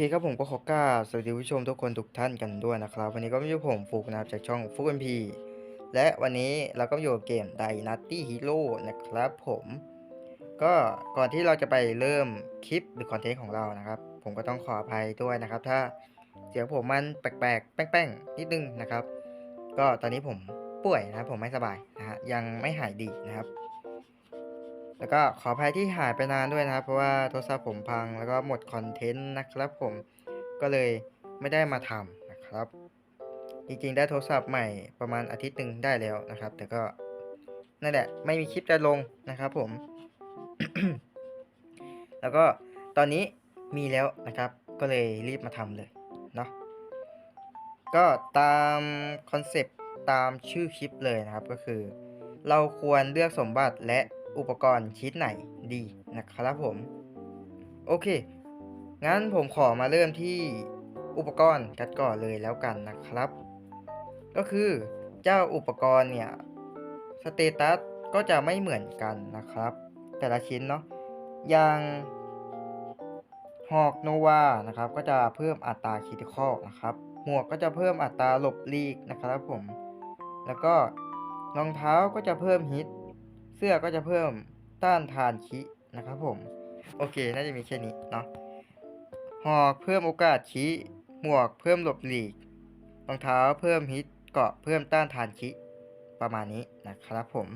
เคครับผมก็ขอกราบสวัสดีผู้ชมทุกคนทุกท่านกันด้วยนะครับ วันนี้ก็ไม่ใช่ผมฟุกนะครับจากช่องฟุกเอ็มพีและวันนี้เราก็อยู่เกมไดนัตตี้ฮีโร่นะครับผมก็ก่อนที่เราจะไปเริ่มคลิปหรือคอนเทนต์ของเรานะครับ ผมก็ต้องขออภัยด้วยนะครับ ถ้าเสียงผมมันแปลกๆ แป้งๆ นิดนึงนะครับ ก็ตอนนี้ผมป่วยนะผมไม่สบายนะฮะยังไม่หายดีนะครับ แล้วก็ขออภัยที่หายไปนานด้วยนะครับ เพราะว่าโทรศัพท์ผมพังแล้วก็หมดคอนเทนต์นะครับผมก็เลยไม่ได้มาทำนะครับ จริงๆ ได้โทรศัพท์ใหม่ประมาณอาทิตย์หนึ่งได้แล้วนะครับ แต่ก็นั่นแหละไม่มีคลิปจะลงนะครับผม แล้วก็ตอนนี้มีแล้วนะครับ ก็เลยรีบมาทำเลยเนาะก็ตามคอนเซปต์ตามชื่อคลิปเลยนะครับก็คือ เราควรเลือกสมบัติและ อุปกรณ์ชิ้นไหนดีนะครับผม โอเค งั้นผมขอมาเริ่มที่อุปกรณ์กันก่อนเลยแล้วกันนะครับ ก็คือเจ้าอุปกรณ์เนี่ยสเตตัสก็จะไม่เหมือนกันนะครับ แต่ละชิ้นเนาะอย่างหอกโนวานะครับ ก็จะเพิ่มอัตราคิติคอลนะครับ หมวกก็จะเพิ่มอัตราหลบลีกนะครับผม แล้วก็รองเท้าก็จะเพิ่มฮิต เสื้อก็จะเพิ่มต้านทานคินะครับผม โอเค น่าจะมีแค่นี้เนาะหอกเพิ่มโอกาสคิหมวกเพิ่มหลบหลีกรองเท้าเพิ่มฮิตเกาะเพิ่มต้านทานคิประมาณนี้นะครับผม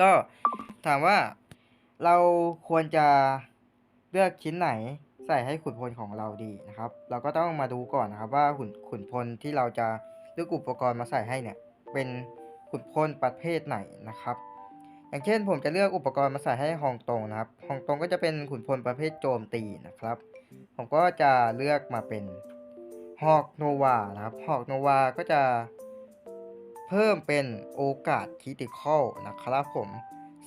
ก็ถามว่าเราควรจะเลือกชิ้นไหนใส่ให้ขุนพลของเราดีนะครับ เราก็ต้องมาดูก่อนนะครับ ว่าขุนขุนพลที่เราจะเลือกอุปกรณ์มาใส่ให้เนี่ย เป็นขุนพลประเภทไหนนะครับ อย่างเช่น ผมจะเลือกอุปกรณ์มาใส่ให้ฮองตงนะครับฮองตงก็จะเป็นขุนพลประเภทโจมตีนะครับ ผมก็จะเลือกมาเป็นฮอกโนวานะครับฮอกโนวาก็จะเพิ่มเป็นโอกาสคิติคอลนะครับผม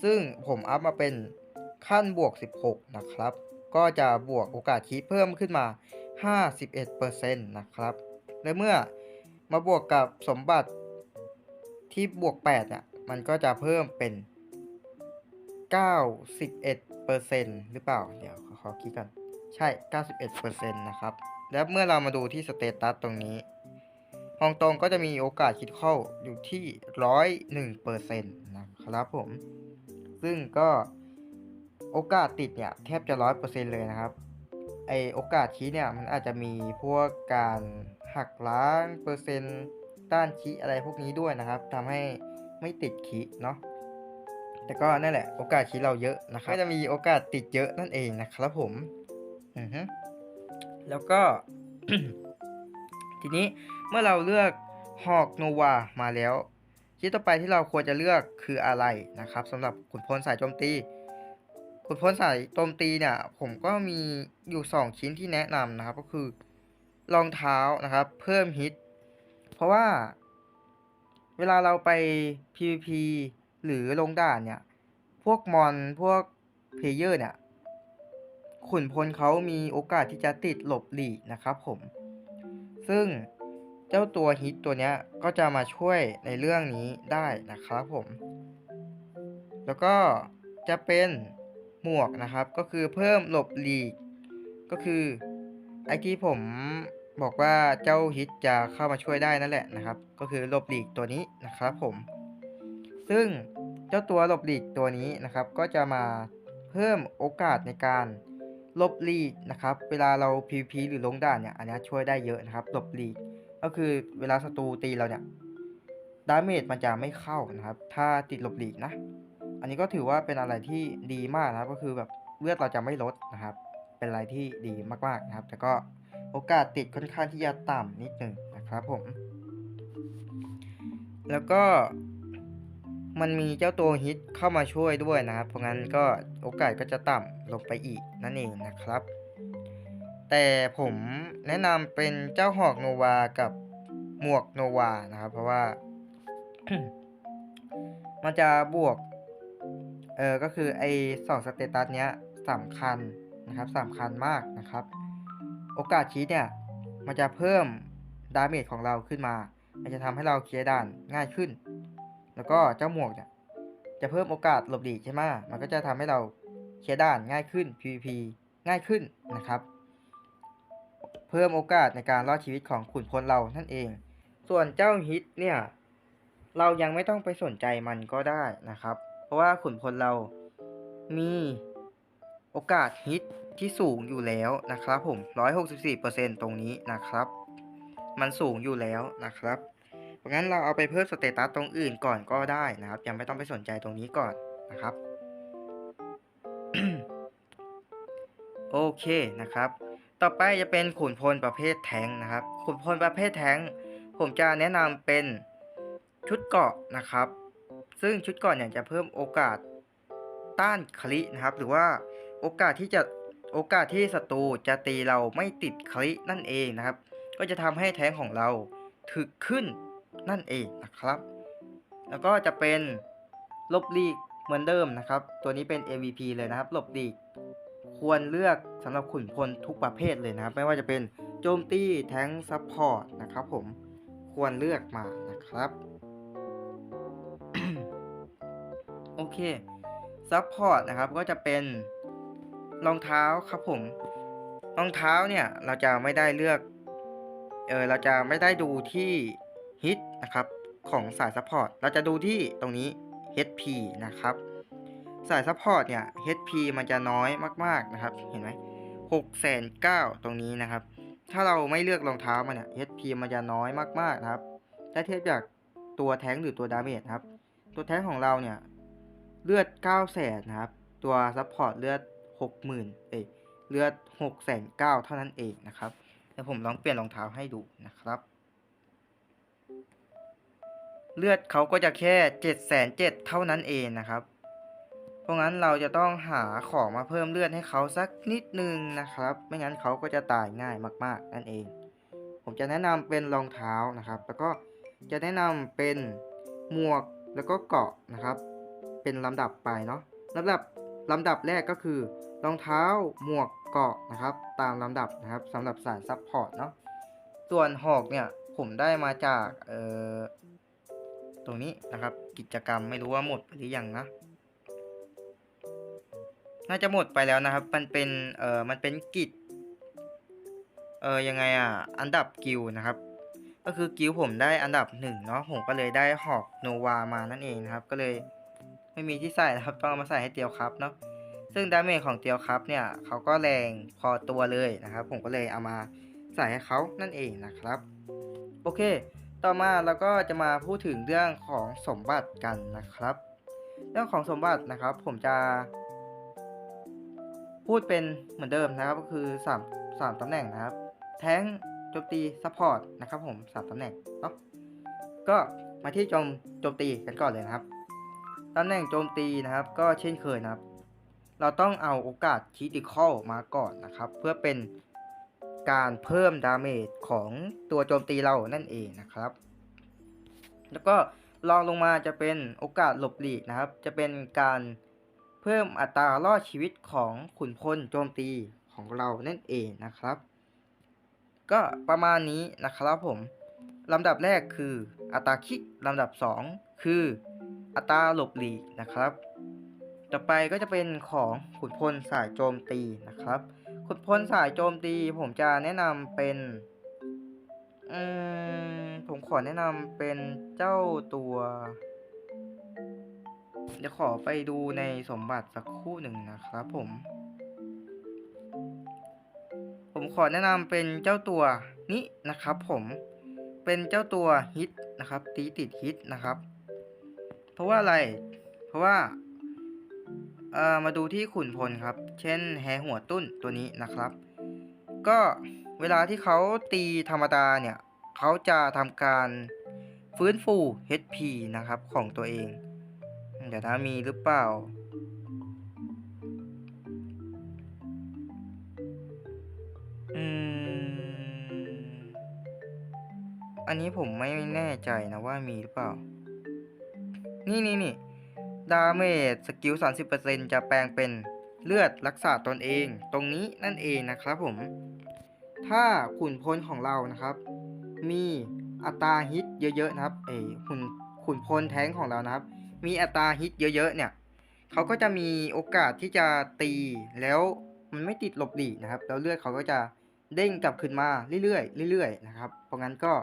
ซึ่งผมอัพมาเป็นขั้นบวก 16 นะครับ ก็จะบวกโอกาสคิเพิ่มขึ้นมา 51%นะครับ และเมื่อมาบวกกับสมบัติที่บวก8เนี่ย มันก็จะเพิ่มเป็น 91%หรือเปล่า เดี๋ยวขอขอคิดกันใช่ 91%นะครับ แล้วเมื่อเรามาดูที่สเตตัสตรงนี้ฮองตงก็จะมีโอกาสคิดเข้าอยู่ที่ 101%นะครับผม ซึ่งก็โอกาสติดเนี่ย แทบจะ 100%เลยนะครับ ไอโอกาสคีเนี่ย มันอาจจะมีพวกการหักล้างเปอร์เซ็นต์ต้านคีอะไรพวกนี้ด้วยนะครับทำให้ไม่ติดคีเนาะ แต่ก็นั่นแหละโอกาสคิดเราเยอะนะครับก็จะมีโอกาสติดเยอะนั่นเองนะครับผมอือฮึแล้วก็ ทีนี้เมื่อเราเลือกฮอกโนวามาแล้วชิ้นต่อไปที่เราควรจะเลือกคืออะไรนะครับสำหรับขุนพลสายโจมตีขุนพลสายโจมตีเนี่ย ผมก็มีอยู่ 2 ชิ้นที่แนะนำนะครับ ก็คือรองเท้านะครับ เพิ่มฮิต เพราะว่า เวลาเราไป PVP หรือลงด่านเนี่ย พวกมอนพวกเพลเยอร์เนี่ย ขุนพลเขามีโอกาสที่จะติดหลบหลีกนะครับผม ซึ่งเจ้าตัวฮิตตัวเนี้ยก็จะมาช่วยในเรื่องนี้ได้นะครับผม แล้วก็จะเป็นหมวกนะครับ ก็คือเพิ่มหลบหลีก ก็คือไอที่ผมบอกว่าเจ้าฮิตจะเข้ามาช่วยได้นั่นแหละนะครับ ก็คือหลบหลีกตัวนี้นะครับผม ซึ่งเจ้าตัวหลบหลีกตัวนี้นะครับ ก็จะมาเพิ่มโอกาสในการหลบหลีกนะครับ เวลาเรา PVP หรือลงด่านเนี่ย อันนี้ช่วยได้เยอะนะครับหลบหลีก ก็คือเวลาศัตรูตีเราเนี่ย ดาเมจมันจะไม่เข้านะครับ ถ้าติดหลบหลีกนะ อันนี้ก็ถือว่าเป็นอะไรที่ดีมากนะครับ ก็คือแบบเลือดเราจะไม่ลดนะครับ เป็นอะไรที่ดีมากๆนะครับ แต่ก็โอกาสติดค่อนข้างที่จะต่ำนิดหนึ่งนะครับผม แล้วก็ มันมีเจ้าตัวฮิตเข้ามาช่วยด้วยนะครับ เพราะงั้นก็โอกาสก็จะต่ำลงไปอีกนั่นเองนะครับ แต่ผมแนะนำเป็นเจ้าหอกโนวากับหมวกโนวานะครับ เพราะว่า มันจะบวก เออก็คือไอสองสเตตัสเนี้ยสำคัญนะครับสำคัญมากนะครับ โอกาสชี้เนี่ย มันจะเพิ่มดาเมจของเราขึ้นมา มันจะทำให้เราเคลียร์ด่านง่ายขึ้น แล้วก็เจ้าหมวกเนี่ยจะเพิ่มโอกาสหลบหลีกใช่ไหมมันก็จะทำให้เราเคลียร์ด่านง่ายขึ้น PVP ง่ายขึ้นนะครับ เพิ่มโอกาสในการรอดชีวิตของขุนพลเรานั่นเอง ส่วนเจ้าฮิตเนี่ย เรายังไม่ต้องไปสนใจมันก็ได้นะครับ เพราะว่าขุนพลเรามีโอกาสฮิตที่สูงอยู่แล้วนะครับผม 164%ตรงนี้นะครับ มันสูงอยู่แล้วนะครับ เพราะงั้นเราเอาไปเพิ่มสเตตัสตรงอื่นก่อนก็ได้นะครับ ยังไม่ต้องไปสนใจตรงนี้ก่อนนะครับ โอเคนะครับ ต่อไปจะเป็นขุนพลประเภทแทงนะครับ ขุนพลประเภทแทงผมจะแนะนำเป็นชุดเกาะนะครับ ซึ่งชุดเกาะเนี่ยจะเพิ่มโอกาสต้านคลินะครับ หรือว่าโอกาสที่จะโอกาสที่ศัตรูจะตีเราไม่ติดคลินั่นเองนะครับ ก็จะทำให้แทงของเราถึกขึ้น นั่นเองนะครับ แล้วก็จะเป็นลบลีกเหมือนเดิมนะครับ ตัวนี้เป็น MVP เลยนะครับลบลีกควรเลือกสำหรับขุนพลทุกประเภทเลยนะครับ ไม่ว่าจะเป็นโจมตีแทงซัพพอร์ตนะครับผมควรเลือกมานะครับโอเคซัพพอร์ตนะครับก็จะเป็นรองเท้าครับผมรองเท้าเนี่ยเราจะไม่ได้เลือกเออเราจะไม่ได้ดูที่ นะครับของสายซัพพอร์ตเราจะดูที่ตรงนี้ HP นะครับ สายซัพพอร์ตเนี่ย HP มันจะน้อยมากๆนะครับ เห็นไหมหกแสนเก้าตรงนี้นะครับ ถ้าเราไม่เลือกรองเท้ามันเนี่ย HP มันจะน้อยมากๆนะครับ ถ้าเทียบจากตัวแท้งหรือตัวดาเมจครับ ตัวแท้งของเราเนี่ย เลือด9 0 0แสนนะครับ ตัวซัพพอร์ตเลือด60,000เอ้ยเลือด6 9 0 0 0เท่านั้นเองนะครับเดี๋ยวผมลองเปลี่ยนรองเท้าให้ดูนะครับ เลือดเขาก็จะแค่7 7 0 0 0เท่านั้นเองนะครับ เพราะงั้นเราจะต้องหาของมาเพิ่มเลือดให้เขาสักนิดนึงนะครับ ไม่งั้นเขาก็จะตายง่ายมาก ๆ นั่นเอง ผมจะแนะนำเป็นรองเท้านะครับ แล้วก็จะแนะนำเป็นหมวกแล้วก็เกาะนะครับ เป็นลำดับไปเนาะลำดับลำดับแรกก็คือรองเท้าหมวกเกาะนะครับ ตามลำดับนะครับสำหรับสายซับพอร์ตเนาะส่วนหอกเนี่ยผมได้มาจากเอ่อ รงนี้นะครับ กิจกรรมไม่รู้ว่าหมดไปหรือยังนะน่าจะหมดไปแล้วนะครับ มันเป็นเอ่อมันเป็นกิจเออยังไงอะอันดับกิลนะครับ ก็คือกิลผมได้อันดับหนึ่งเนาะผมก็เลยได้หอกโนวามานั่นเองนะครับ ก็เลยไม่มีที่ใส่นะครับต้องเอามาใส่ให้เตียวครับเนาะซึ่งดาเมจของเตียวครับเนี่ยเขาก็แรงพอตัวเลยนะครับ ผมก็เลยเอามาใส่ให้เขานั่นเองนะครับ โอเค ต่อมาเราก็จะมาพูดถึงเรื่องของสมบัติกันนะครับ เรื่องของสมบัตินะครับผมจะ พูดเป็นเหมือนเดิมนะครับก็คือ3 3ตำแหน่งนะครับ แท้งโจมตีซัพพอร์ตนะครับผม3ตำแหน่งเนาะก็มาที่โจมโจมตีกันก่อนเลยนะครับตำแหน่งโจมตีนะครับ ก็เช่นเคยนะครับ เราต้องเอาโอกาสคิติคอลมาก่อนนะครับ เพื่อเป็น การเพิ่มดาเมจของตัวโจมตีเรานั่นเองนะครับ แล้วก็ลองลงมาจะเป็นโอกาสหลบหลีกนะครับ จะเป็นการเพิ่มอัตรารอดชีวิตของขุนพลโจมตีของเรานั่นเองนะครับ ก็ประมาณนี้นะครับผมลำดับแรกคืออัตราคิดลำดับ 2 คืออัตราหลบหลีกนะครับ ต่อไปก็จะเป็นของขุนพลสายโจมตีนะครับ ขุนพลสายโจมตี ผมจะแนะนำเป็น อืม ผมขอแนะนำเป็นเจ้าตัว เดี๋ยวขอไปดูในสมบัติสักคู่หนึ่งนะครับผม ผมขอแนะนำเป็นเจ้าตัวนี้นะครับผม เป็นเจ้าตัวฮิตนะครับ ตีติดฮิตนะครับ เพราะว่าอะไร เพราะว่า เอ่อมาดูที่ขุนพลครับ เช่นแฮหัวตุ้นตัวนี้นะครับ ก็เวลาที่เขาตีธรรมดาเนี่ยเขาจะทำการฟื้นฟู HP นะครับของตัวเอง เดี๋ยวนะมีหรือเปล่า อืม อันนี้ผมไม่แน่ใจนะว่ามีหรือเปล่า นี่นี่นี่ ดาเมจสกิล 30%จะแปลงเป็นเลือดรักษาตนเอง ตรงนี้นั่นเองนะครับผม ถ้าขุนพลของเรานะครับ มีอัตราฮิตเยอะๆนะครับเอขุนขุนพลแท้งของเรานะครับ มีอัตราฮิตเยอะๆเนี่ยเขาก็จะมีโอกาสที่จะตีแล้วมันไม่ติดหลบหลีนะครับ แล้วเลือดเขาก็จะเด้งกลับขึ้นมาเรื่อยๆเรื่อยๆนะครับ เพราะงั้นก็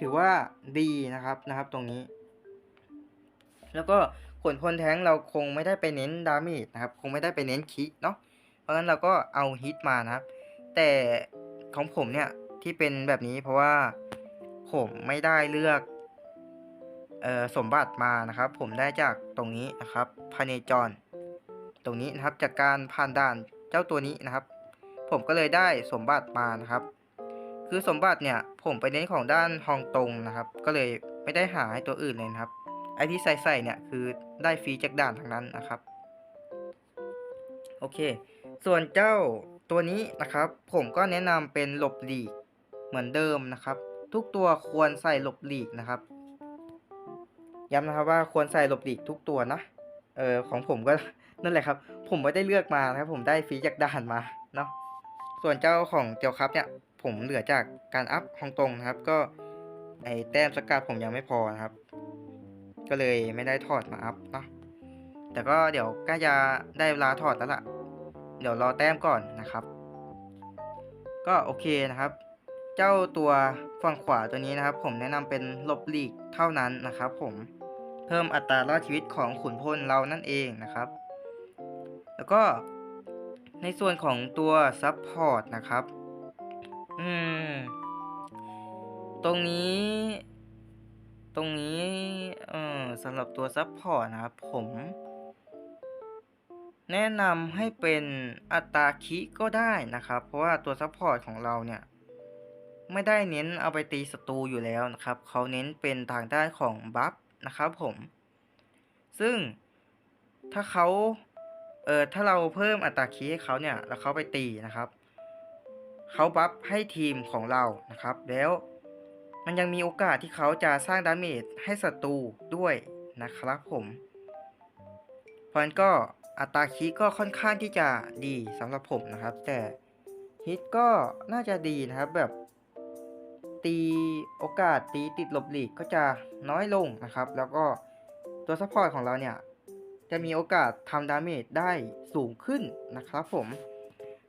ถือว่าดีนะครับนะครับตรงนี้ แล้วก็ ขนพลแท้งเราคงไม่ได้ไปเน้นดาเมจนะครับ คงไม่ได้ไปเน้นคิเนาะ เพราะงั้นเราก็เอาฮิตมานะครับ แต่ของผมเนี่ยที่เป็นแบบนี้เพราะว่าผมไม่ได้เลือกออสมบัติมานะครับ ผมได้จากตรงนี้นะครับพาเนจร ตรงนี้นะครับจากการผ่านด่านเจ้าตัวนี้นะครับ ผมก็เลยได้สมบัติมานะครับ คือสมบัติเนี่ยผมไปเน้นของด้านฮองตงนะครับ ก็เลยไม่ได้หาให้ตัวอื่นเลยนะครับ ไอที่ใส่ใส่เนี่ยคือได้ฟรีจากด่านทั้งนั้นนะครับ โอเค ส่วนเจ้าตัวนี้นะครับ ผมก็แนะนำเป็นหลบหลีกเหมือนเดิมนะครับ ทุกตัวควรใส่หลบหลีกนะครับ ย้ำนะครับว่าควรใส่หลบหลีกทุกตัวนะ เออของผมก็นั่นแหละครับ ผมไม่ได้เลือกมานะครับ ผมได้ฟรีจากด่านมาเนาะ ส่วนเจ้าของเตียวครับเนี่ยผมเหลือจากการอัพฮองตรงนะครับ ก็ไอแต้มสกัดผมยังไม่พอนะครับ ก็เลยไม่ได้ถอดมาอัพเนาะแต่ก็เดี๋ยวใกล้จะได้เวลาถอดแล้วล่ะ เดี๋ยวรอแต้มก่อนนะครับ ก็โอเคนะครับ เจ้าตัวฝั่งขวาตัวนี้นะครับ ผมแนะนำเป็นลบหลีกเท่านั้นนะครับ ผมเพิ่มอัตรารอดชีวิตของขุนพลเรานั่นเองนะครับ แล้วก็ในส่วนของตัวซับพอร์ตนะครับ อืม ตรงนี้ ตรงนี้เออสำหรับตัวซับพอร์ตนะครับผม แนะนำให้เป็นอัตราคิก็ได้นะครับ เพราะว่าตัวซัพพอร์ตของเราเนี่ย ไม่ได้เน้นเอาไปตีศัตรูอยู่แล้วนะครับ เขาเน้นเป็นทางด้านของบัฟนะครับผม ซึ่งถ้าเขาเออถ้าเราเพิ่มอัตราคีให้เขาเนี่ยแล้วเขาไปตีนะครับ เขาบัฟให้ทีมของเรานะครับ แล้ว มันยังมีโอกาสที่เขาจะสร้างดาเมจให้ศัตรูด้วยนะครับผม เพราะนั้นก็อัตราคีก็ค่อนข้างที่จะดีสำหรับผมนะครับ แต่ฮิตก็น่าจะดีนะครับแบบ ตีโอกาสตีติดหลบหลีกก็จะน้อยลงนะครับ แล้วก็ตัวซัพพอร์ตของเราเนี่ย จะมีโอกาสทำดาเมจได้สูงขึ้นนะครับผม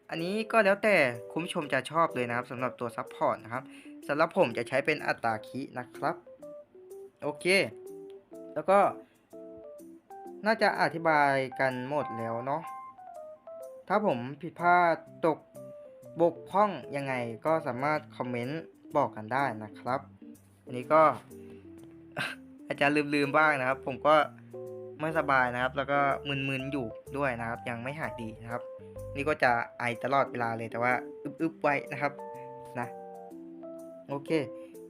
อันนี้ก็แล้วแต่คุณผู้ชมจะชอบเลยนะครับสำหรับตัวซัพพอร์ตนะครับสำหรับผมจะใช้เป็นอัตราคีนะครับ โอเค แล้วก็ น่าจะอธิบายกันหมดแล้วเนาะถ้าผมผิดพลาดตกบกพร่องยังไงก็สามารถคอมเมนต์บอกกันได้นะครับ อันนี้ก็อาจจะลืมๆบ้างนะครับ ผมก็ ไม่สบายนะครับ แล้วก็มึนๆอยู่ด้วยนะครับ ยังไม่หายดีนะครับ นี่ก็จะไอตลอดเวลาเลยแต่ว่าอึบๆไว้นะครับนะโอเค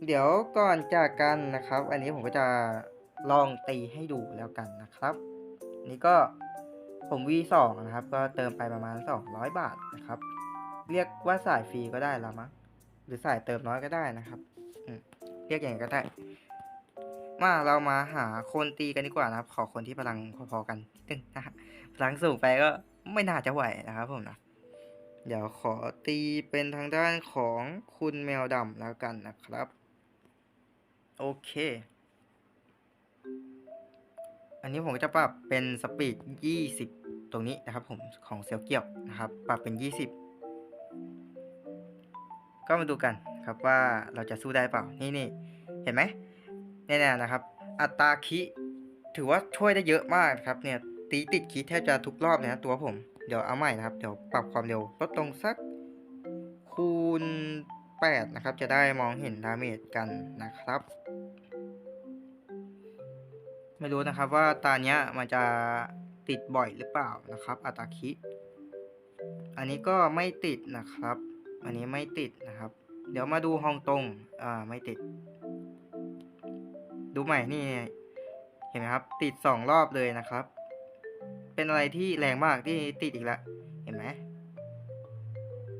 เดี๋ยวก่อนจากกันนะครับ อันนี้ผมก็จะลองตีให้ดูแล้วกันนะครับ นี่ก็ผม V2 นะครับ ก็เติมไปประมาณ 200 บาทนะครับ เรียกว่าสายฟรีก็ได้ละมั้งหรือสายเติมน้อยก็ได้นะครับเรียกอย่างไรก็ได้ มาเรามาหาคนตีกันดีกว่านะครับ ขอคนที่พลังพอๆกันนิดนึงนะฮะพลังสูงไปก็ไม่น่าจะไหวนะครับผมนะเดี๋ยวขอตีเป็นทางด้านของคุณแมวดำแล้วกันนะครับ โอเค อันนี้ผมจะปรับเป็นสปีด 20 ตรงนี้นะครับผมของเซลเกียวนะครับ ปรับเป็น 20 ก็มาดูกันครับว่าเราจะสู้ได้เปล่า นี่นี่เห็นไหม แน่ๆนะครับ อัตราคิถือว่าช่วยได้เยอะมากครับเนี่ยตีติดคิแทบจะทุกรอบเลยนะตัวผม เดี๋ยวเอาใหม่นะครับ เดี๋ยวปรับความเร็วลดลงสักคูณ 8 นะครับ จะได้มองเห็นดาเมจกันนะครับ ไม่รู้นะครับว่าตาเนี้ยมันจะติดบ่อยหรือเปล่านะครับ อัตราคิ อันนี้ก็ไม่ติดนะครับ อันนี้ไม่ติดนะครับ เดี๋ยวมาดูฮองตงอ่าไม่ติด ดูใหม่นี่เห็นไหมครับ ติดสองรอบเลยนะครับ เป็นอะไรที่แรงมากที่ติดอีกแล้วเห็นไหม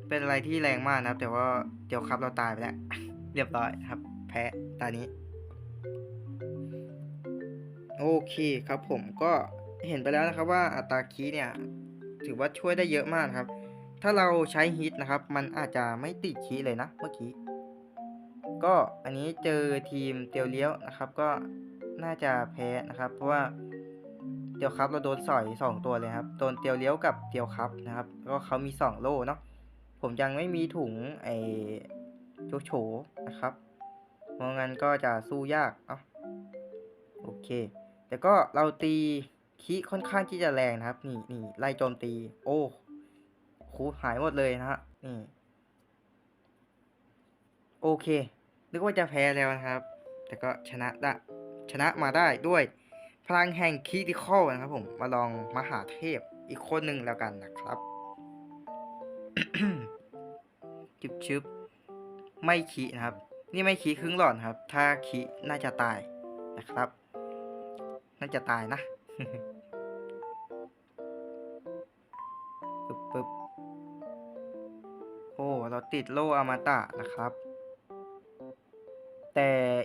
เป็นอะไรที่แรงมากนะครับ แต่ว่าเดี๋ยวครับเราตายไปแล้ว เรียบร้อยครับ แพ้ตานี้ โอเคครับผมก็เห็นไปแล้วนะครับว่าอัตราคีเนี่ย ถือว่าช่วยได้เยอะมากครับ ถ้าเราใช้ฮิตนะครับ มันอาจจะไม่ติดคีเลยนะเมื่อกี้ ก็อันนี้เจอทีมเตียวเลี้ยวนะครับ ก็น่าจะแพ้นะครับ เพราะว่าเตียวครับเราโดนสอยสองตัวเลยครับโดนเตียวเลี้ยวกับเตียวครับนะครับ ก็เขามีสองโล่เนาะผมยังไม่มีถุงไอโจโฉนะครับเพราะงั้นก็จะสู้ยากเนาะโอเค แต่ก็เราตีคีค่อนข้างที่จะแรงนะครับ นี่นี่ไล่โจมตี โอ้โหหายหมดเลยนะฮะนี่โอเค นึกว่าจะแพ้แล้วนะครับ แต่ก็ชนะได้ชนะมาได้ด้วยพลังแห่งคีติคอลนะครับผม มาลองมหาเทพอีกคนหนึ่งแล้วกันนะครับจุบชุบไม่ขีนะครับ นี่ไม่ขีครึ่งหลอดนครับ ถ้าขีน่าจะตายนะครับ น่าจะตายนะปึ๊บปึ๊บโอ้ เราติดโล่อมตะนะครับ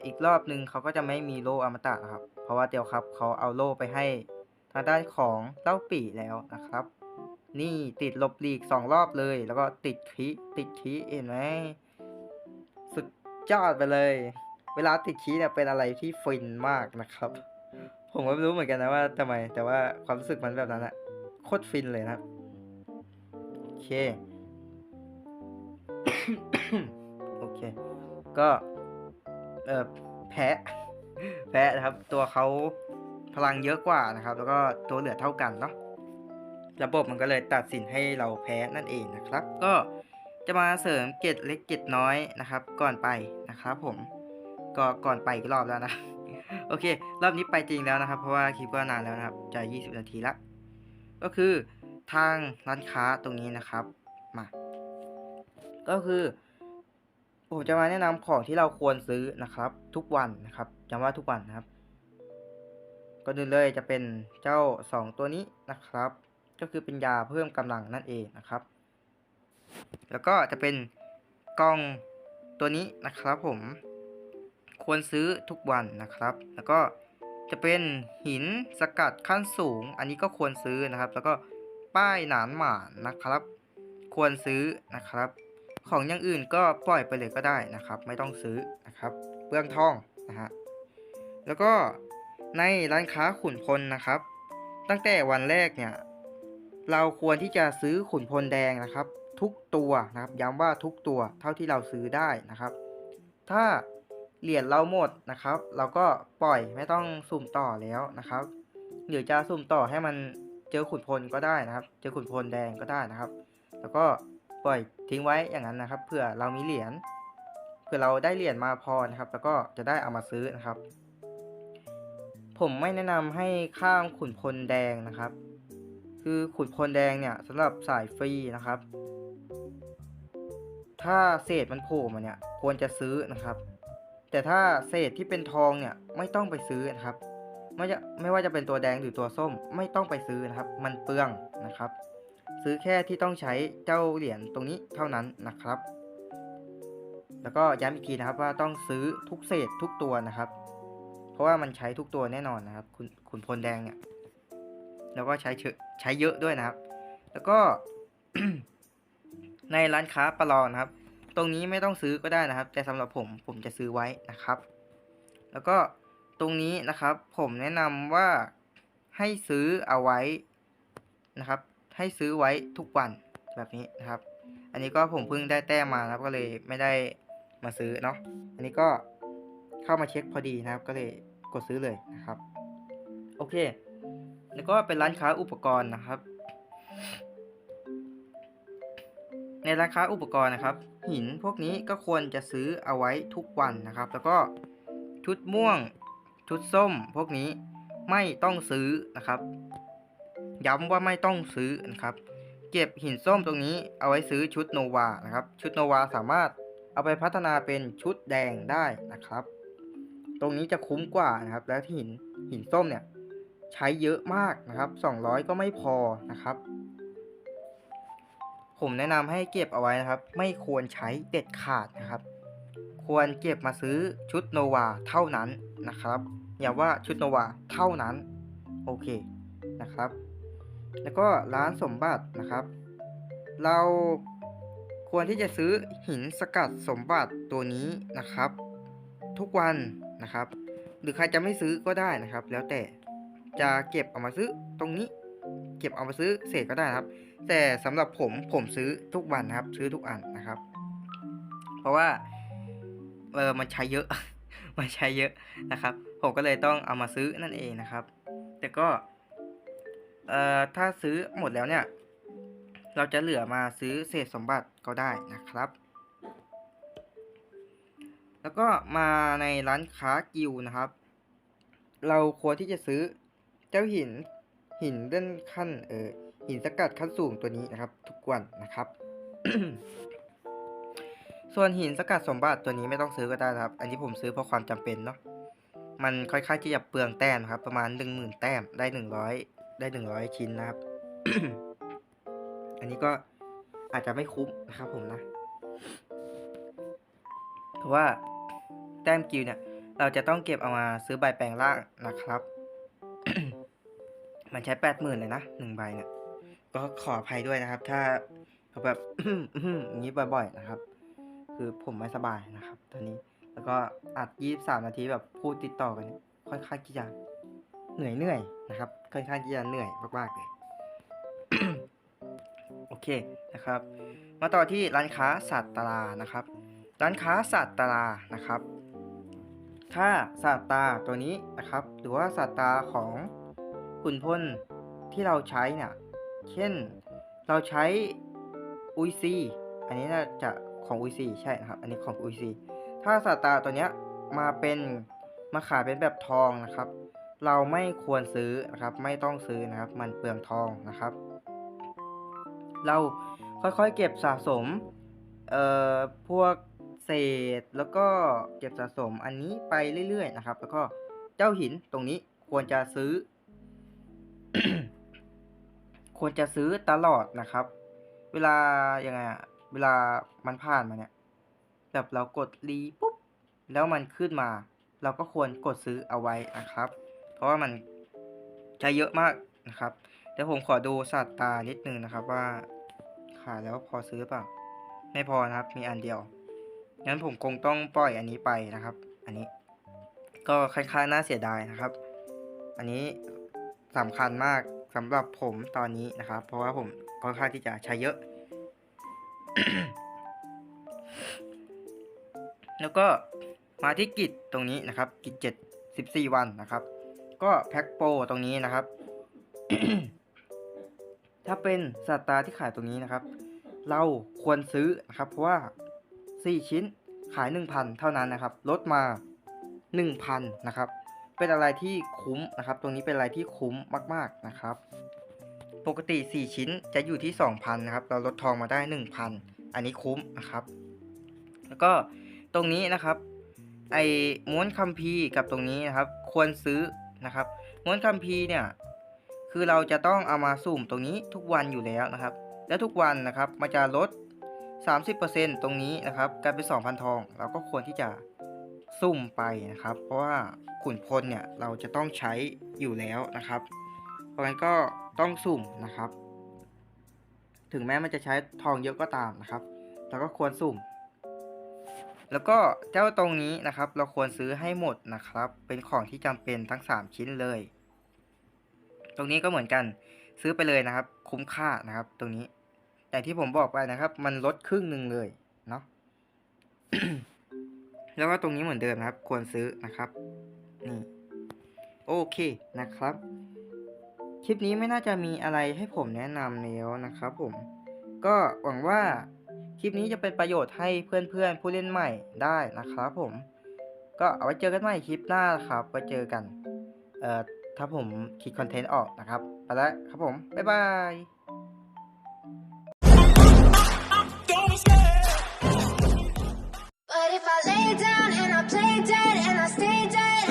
อีกรอบหนึ่งเขาก็จะไม่มีโล่อมตะนะครับ เพราะว่าเดียวครับเขาเอาโล่ไปให้ทางด้านของเต้าปี่แล้วนะครับ นี่ติดลบหลีกสองรอบเลย แล้วก็ติดคีติดคีเห็นไหมสุดยอดไปเลย เวลาติดคีเนี่ยเป็นอะไรที่ฟินมากนะครับ ผมก็ไม่รู้เหมือนกันนะว่าทำไม แต่ว่าความรู้สึกมันแบบนั้นอะโคตรฟินเลยนะโอเค โอเค ก็ เออแพ้แพ้นะครับ ตัวเขาพลังเยอะกว่านะครับ แล้วก็ตัวเหลือเท่ากันเนาะระบบมันก็เลยตัดสินให้เราแพ้นั่นเองนะครับ ก็จะมาเสริมเกตเล็กเกตน้อยนะครับ ก่อนไปนะครับผมก็ก่อนไปอีกรอบแล้วนะ โอเค รอบนี้ไปจริงแล้วนะครับ เพราะว่าคลิปก็นานแล้วนะครับจะ 20 นาทีละก็คือทางร้านค้าตรงนี้นะครับมา ก็คือ ผมจะมาแนะนำของที่เราควรซื้อนะครับ ทุกวันนะครับย้ำว่าทุกวันนะครับ ก็ดูเลยจะเป็นเจ้า 2 ตัวนี้นะครับ ก็คือเป็นยาเพิ่มกำลังนั่นเองนะครับ แล้วก็จะเป็นกล่องตัวนี้นะครับผม ควรซื้อทุกวันนะครับ แล้วก็จะเป็นหินสกัดขั้นสูง อันนี้ก็ควรซื้อนะครับ แล้วก็ป้ายหนานหมานนะครับ ควรซื้อนะครับ ของอย่างอื่นก็ปล่อยไปเลยก็ได้นะครับ ไม่ต้องซื้อนะครับเปลืองทองนะฮะแล้วก็ในร้านค้าขุนพลนะครับ ตั้งแต่วันแรกเนี่ยเราควรที่จะซื้อขุนพลแดงนะครับ ทุกตัวนะครับย้ำว่าทุกตัวเท่าที่เราซื้อได้นะครับ ถ้าเหรียญเราหมดนะครับ เราก็ปล่อยไม่ต้องสุ่มต่อแล้วนะครับหรือจะสุ่มต่อให้มันเจอขุนพลก็ได้นะครับ เจอขุนพลแดงก็ได้นะครับ แล้วก็ ปล่อยทิ้งไว้อย่างนั้นนะครับเผื่อเรามีเหรียญเผื่อเราได้เหรียญมาพอนะครับ แล้วก็จะได้เอามาซื้อนะครับ ผมไม่แนะนำให้ข้ามขุนพลแดงนะครับ คือขุนพลแดงเนี่ยสำหรับสายฟรีนะครับ ถ้าเศษมันโผล่มาเนี่ยควรจะซื้อนะครับ แต่ถ้าเศษที่เป็นทองเนี่ยไม่ต้องไปซื้อนะครับไม่จะไม่ว่าจะเป็นตัวแดงหรือตัวส้มไม่ต้องไปซื้อนะครับ มันเปลืองนะครับ ซื้อแค่ที่ต้องใช้เจ้าเหรียญตรงนี้เท่านั้นนะครับ แล้วก็ย้ำอีกทีนะครับว่าต้องซื้อทุกเศษทุกตัวนะครับ เพราะว่ามันใช้ทุกตัวแน่นอนนะครับ คุณขุนพลแดงเนี่ยแล้วก็ใช้เชใช้เยอะด้วยนะครับ แล้วก็ในร้านค้าประลองนะครับ ตรงนี้ไม่ต้องซื้อก็ได้นะครับ แต่สำหรับผมผมจะซื้อไว้นะครับ แล้วก็ตรงนี้นะครับ ผมแนะนำว่าให้ซื้อเอาไว้นะครับ ให้ซื้อไว้ทุกวันแบบนี้นะครับ อันนี้ก็ผมเพิ่งได้แต้มมานะครับ ก็เลยไม่ได้มาซื้อเนาะ อันนี้ก็เข้ามาเช็คพอดีนะครับ ก็เลยกดซื้อเลยนะครับ โอเค แล้วก็เป็นร้านค้าอุปกรณ์นะครับ ในร้านค้าอุปกรณ์นะครับ หินพวกนี้ก็ควรจะซื้อเอาไว้ทุกวันนะครับ แล้วก็ชุดม่วงชุดส้มพวกนี้ไม่ต้องซื้อนะครับ ย้ำว่าไม่ต้องซื้อนะครับ เก็บหินส้มตรงนี้เอาไว้ซื้อชุดโนวานะครับ ชุดโนวาสามารถเอาไปพัฒนาเป็นชุดแดงได้นะครับ ตรงนี้จะคุ้มกว่านะครับ แล้วที่หินหินส้มเนี่ยใช้เยอะมากนะครับ 200 ก็ไม่พอนะครับ ผมแนะนำให้เก็บเอาไว้นะครับ ไม่ควรใช้เด็ดขาดนะครับ ควรเก็บมาซื้อชุดโนวาเท่านั้นนะครับ อย่าว่าชุดโนวาเท่านั้น โอเคนะครับ แล้วก็ร้านสมบัตินะครับ เราควรที่จะซื้อหินสกัดสมบัติตัวนี้นะครับ ทุกวันนะครับ หรือใครจะไม่ซื้อก็ได้นะครับ แล้วแต่จะเก็บเอามาซื้อตรงนี้ เก็บเอามาซื้อเศษก็ได้นะครับ แต่สำหรับผมผมซื้อทุกวันนะครับ ซื้อทุกอันนะครับ เพราะว่าเออมันใช้เยอะ มันใช้เยอะนะครับ ผมก็เลยต้องเอามาซื้อนั่นเองนะครับ แต่ก็ เอ่อถ้าซื้อหมดแล้วเนี่ย เราจะเหลือมาซื้อเศษสมบัติก็ได้นะครับ แล้วก็มาในร้านค้ากิวนะครับ เราควรที่จะซื้อเจ้าหินหินเลื่อนขั้นเออหินสกัดขั้นสูงตัวนี้นะครับ ทุกวันนะครับ ส่วนหินสกัดสมบัติตัวนี้ไม่ต้องซื้อก็ได้ครับ อันนี้ผมซื้อเพราะความจำเป็นเนาะมันค่อยๆที่จะเปลืองแต้มนครับ ประมาณหนึ่งหมื่นแต้มได้หนึ่งร้อย ได้หนึ่งร้อยชิ้นนะครับ อันนี้ก็อาจจะไม่คุ้มนะครับผมนะเพราะว่าแต้มกิลเนี่ย เราจะต้องเก็บเอามาซื้อใบแปลงร่างนะครับ มันใช้แปดหมื่นเลยนะหนึ่งใบเนี่ย ก็ขออภัยด้วยนะครับ ถ้าเขาแบบอย่างนี้บ่อยๆนะครับ คือผมไม่สบายนะครับ ตอนนี้แล้วก็อัดยี่สามนาทีแบบพูดติดต่อกัน ค่อนข้างที่จะเหนื่อยเหนื่อย นะครับ ค่อนข้างที่จะเหนื่อยมากๆเลยโอเคนะครับ มาต่อที่ร้านค้าสัตว์ตลานะครับ ร้านค้าสัตว์ตลานะครับ ถ้าสัตว์ตาตัวนี้นะครับ หรือว่าสัตว์ตาของขุนพลที่เราใช้เนี่ยเช่นเราใช้อุยซีอันนี้น่าจะของอุยซีใช่นะครับ อันนี้ของอุยซีถ้าสัตว์ตาตัวเนี้ยมาเป็นมาขายเป็นแบบทองนะครับ เราไม่ควรซื้อนะครับไม่ต้องซื้อนะครับ มันเปลืองทองนะครับ เราค่อยๆเก็บสะสมเอ่อพวกเศษแล้วก็เก็บสะสมอันนี้ไปเรื่อยๆนะครับ แล้วก็เจ้าหินตรงนี้ควรจะซื้อ ควรจะซื้อตลอดนะครับ เวลายังไงอะเวลามันผ่านมาเนี่ยแบบเรากดรีปุ๊บแล้วมันขึ้นมา เราก็ควรกดซื้อเอาไว้นะครับ ราะว่ามันใช้เยอะมากนะครับเดี๋ยวผมขอดูสัตว์ตานิดนึงนะครับว่าขายแล้วพอซื้อเปล่า ไม่พอนะครับ มีอันเดียว งั้นผมคงต้องปล่อยอันนี้ไปนะครับ อันนี้ ก็ค่อนข้างน่าเสียดายนะครับ อันนี้สำคัญมากสำหรับผมตอนนี้นะครับ เพราะว่าผมค่อนข้างที่จะใช้เยอะ แล้วก็มาที่กิจตรงนี้นะครับ กิจเจ็ดสิบสี่วันนะครับ ก็แพ็คโปรตรงนี้นะครับ ถ้าเป็นสัตว์ตาที่ขายตรงนี้นะครับ เราควรซื้อนะครับ เพราะว่า 4 ชิ้นขาย 1,000 เท่านั้นนะครับ ลดมา 1,000 นะครับ เป็นอะไรที่คุ้มนะครับ ตรงนี้เป็นอะไรที่คุ้มมาก ๆนะครับ ปกติ 4 ชิ้นจะอยู่ที่ 2,000 นะครับ เราลดทองมาได้ 1,000 อันนี้คุ้มนะครับ แล้วก็ตรงนี้นะครับ ไอ้ม้วนคัมภีร์กับตรงนี้นะครับ ควรซื้อ นะครับม้วนคัมภีร์เนี่ยคือเราจะต้องเอามาสุ่มตรงนี้ทุกวันอยู่แล้วนะครับ และทุกวันนะครับมันจะลด 30%ตรงนี้นะครับกลายเป็น2,000 ทอง เราก็ควรที่จะซุ่มไปนะครับ เพราะว่าขุนพลเนี่ยเราจะต้องใช้อยู่แล้วนะครับ เพราะงั้นก็ต้องสุ่มนะครับ ถึงแม้มันจะใช้ทองเยอะก็ตามนะครับเราก็ควรสุ่ม แล้วก็เจ้าตรงนี้นะครับ เราควรซื้อให้หมดนะครับ เป็นของที่จำเป็นทั้ง 3 ชิ้นเลย ตรงนี้ก็เหมือนกันซื้อไปเลยนะครับ คุ้มค่านะครับ ตรงนี้อย่างที่ผมบอกไปนะครับ มันลดครึ่งหนึ่งเลยเนาะแล้วก็ตรงนี้เหมือนเดิมนะครับ ควรซื้อนะครับนี่โอเคนะครับ คลิปนี้ไม่น่าจะมีอะไรให้ผมแนะนำแล้วนะครับ ผม ก็หวังว่า คลิปนี้จะเป็นประโยชน์ให้เพื่อนเพื่อนผู้เล่นใหม่ได้นะครับผม ก็เอาไว้เจอกันใหม่คลิปหน้าครับไว้เจอกัน เอ่อถ้าผมคิดคอนเทนต์ออกนะครับ ไปแล้วครับผม บ๊ายบาย But if I lay down and I play dead and I stay dead